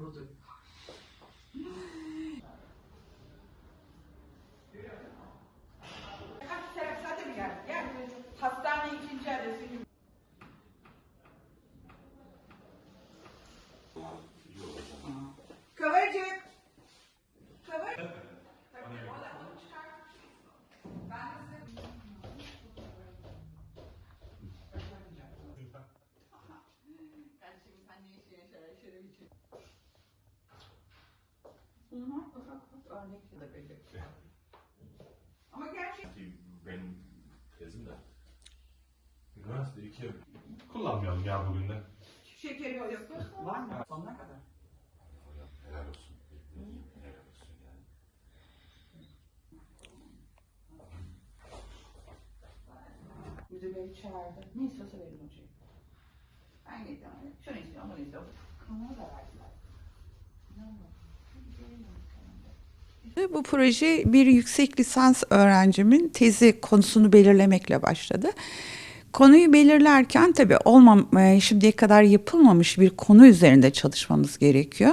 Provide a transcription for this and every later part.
我真。Bunlar ufak ufak örnekle belli. Ama gerçek Benim tezim de. Üniversite iki kullanmayalım ya bugün de. şekeri yok. Var mı? Sonuna kadar. Hocam helal olsun. Helal olsun yani. Müdür bey çağırdı. Ne istiyorsa verin hocaya. Ben gittim. Şunu istiyorum, bunu istiyorum. Kanala da verdiler. Bu proje bir yüksek lisans öğrencimin tezi konusunu belirlemekle başladı. Konuyu belirlerken tabii olmam, e, şimdiye kadar yapılmamış bir konu üzerinde çalışmamız gerekiyor.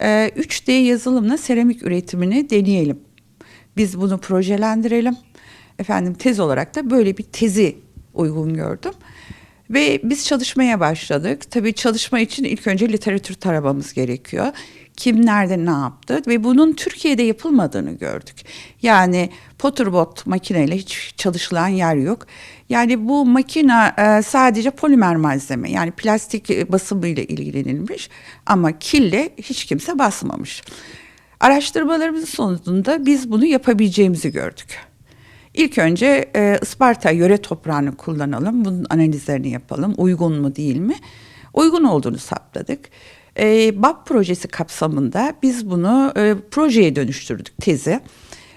E, 3D yazılımla seramik üretimini deneyelim. Biz bunu projelendirelim. Efendim tez olarak da böyle bir tezi uygun gördüm. Ve biz çalışmaya başladık. Tabii çalışma için ilk önce literatür taramamız gerekiyor. Kim nerede ne yaptı ve bunun Türkiye'de yapılmadığını gördük. Yani Potterbot makineyle hiç çalışılan yer yok. Yani bu makine e, sadece polimer malzeme yani plastik e, basımıyla ilgilenilmiş ama kille hiç kimse basmamış. Araştırmalarımızın sonucunda biz bunu yapabileceğimizi gördük. İlk önce e, Isparta yöre toprağını kullanalım. Bunun analizlerini yapalım. Uygun mu değil mi? Uygun olduğunu saptadık. E, BAP projesi kapsamında biz bunu e, projeye dönüştürdük tezi.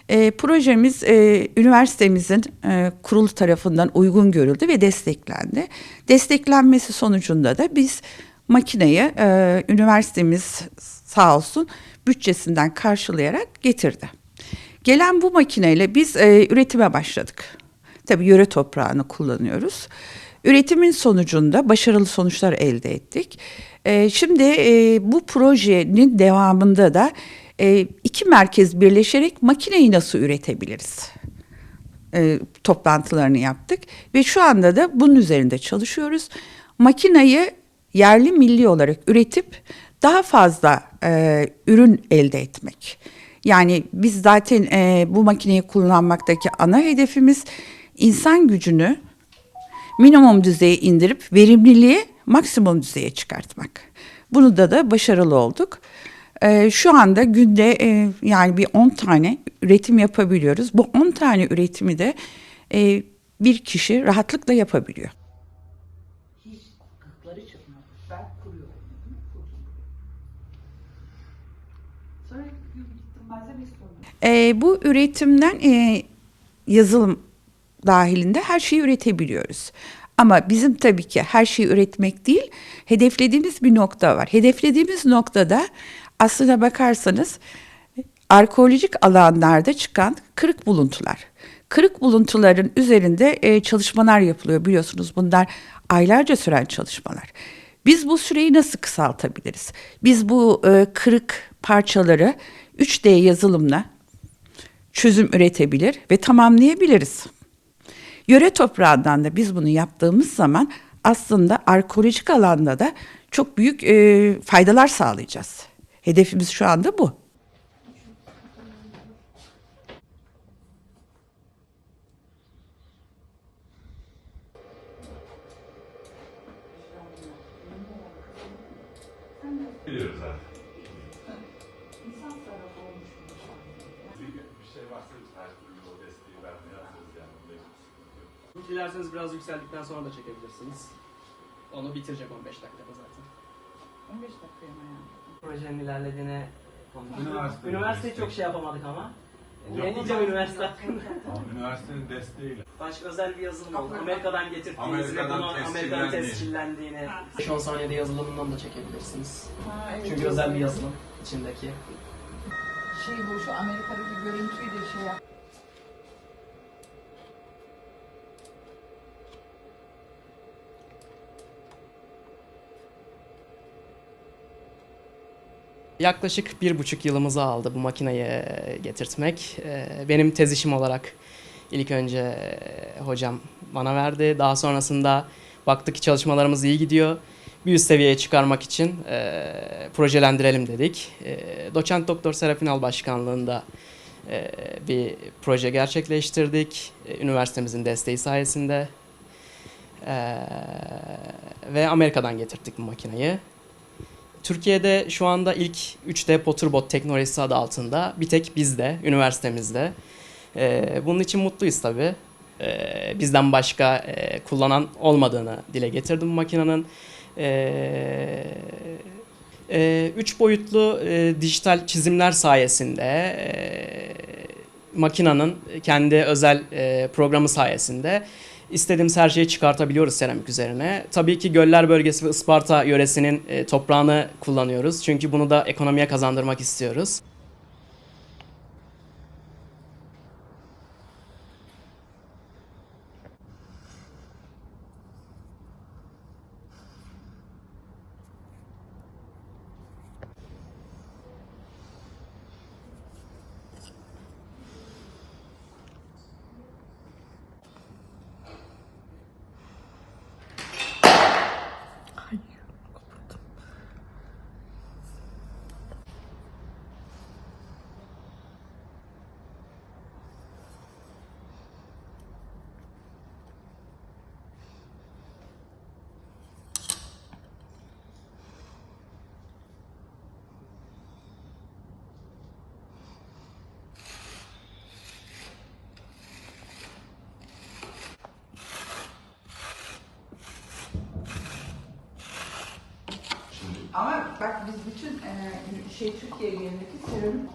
E, projemiz e, üniversitemizin e, kurulu tarafından uygun görüldü ve desteklendi. Desteklenmesi sonucunda da biz makineyi e, üniversitemiz sağ olsun bütçesinden karşılayarak getirdi. Gelen bu makineyle biz e, üretime başladık. Tabii yöre toprağını kullanıyoruz. Üretimin sonucunda başarılı sonuçlar elde ettik. E, şimdi e, bu projenin devamında da e, iki merkez birleşerek makineyi nasıl üretebiliriz? E, toplantılarını yaptık ve şu anda da bunun üzerinde çalışıyoruz. Makinayı yerli milli olarak üretip daha fazla e, ürün elde etmek. Yani biz zaten e, bu makineyi kullanmaktaki ana hedefimiz insan gücünü minimum düzeye indirip verimliliği maksimum düzeye çıkartmak. Bunu da da başarılı olduk. E, şu anda günde e, yani bir 10 tane üretim yapabiliyoruz. Bu 10 tane üretimi de e, bir kişi rahatlıkla yapabiliyor. E, bu üretimden e, yazılım dahilinde her şeyi üretebiliyoruz. Ama bizim tabii ki her şeyi üretmek değil, hedeflediğimiz bir nokta var. Hedeflediğimiz noktada aslına bakarsanız arkeolojik alanlarda çıkan kırık buluntular. Kırık buluntuların üzerinde e, çalışmalar yapılıyor biliyorsunuz. Bunlar aylarca süren çalışmalar. Biz bu süreyi nasıl kısaltabiliriz? Biz bu e, kırık parçaları 3D yazılımla çözüm üretebilir ve tamamlayabiliriz. Yöre toprağından da biz bunu yaptığımız zaman aslında arkeolojik alanda da çok büyük e, faydalar sağlayacağız. Hedefimiz şu anda bu. Biliyoruz zaten. İnsan tarafı olmuş. Bir şey varsa biz her türlü o desteği vermeye hazırız yani. Bunda hiçbir sıkıntı yok. Dilerseniz biraz yükseldikten sonra da çekebilirsiniz. Onu bitirecek 15 dakikada zaten. 15 dakikaya mı yani? Projenin ilerlediğine Üniversite- Üniversiteyi çok şey yapamadık ama. Ne diyeceğim üniversite hakkında? Üniversitenin desteğiyle. Başka özel bir yazılım oldu. Amerika'dan getirdiğiniz ve Amerika'dan bunu Amerika'dan tescillendiği. tescillendiğini. 10 saniyede yazılımından da çekebilirsiniz. Ha, evet, Çünkü özel bir yazılım içindeki. Şey bu şu Amerika'daki görüntüyü de şey yap. Yaklaşık bir buçuk yılımızı aldı bu makineyi getirtmek. Ee, Benim tez işim olarak ilk önce e, hocam bana verdi. Daha sonrasında baktık ki çalışmalarımız iyi gidiyor. Bir üst seviyeye çıkarmak için e, projelendirelim dedik. E, Doçent Doktor Serafin Al Başkanlığında e, bir proje gerçekleştirdik. E, Üniversitemizin desteği sayesinde. E, ve Amerika'dan getirttik bu makineyi. Türkiye'de şu anda ilk 3D Potterbot teknolojisi adı altında bir tek bizde, üniversitemizde. Ee, bunun için mutluyuz tabii. Ee, bizden başka e, kullanan olmadığını dile getirdim makinenin. Ee, e, üç boyutlu e, dijital çizimler sayesinde e, makinenin kendi özel e, programı sayesinde istediğimiz her şeyi çıkartabiliyoruz seramik üzerine. Tabii ki Göller bölgesi ve Isparta yöresinin e, toprağını kullanıyoruz. Çünkü bunu da ekonomiye kazandırmak istiyoruz. Ama bak biz bütün e, şey Türkiye seramik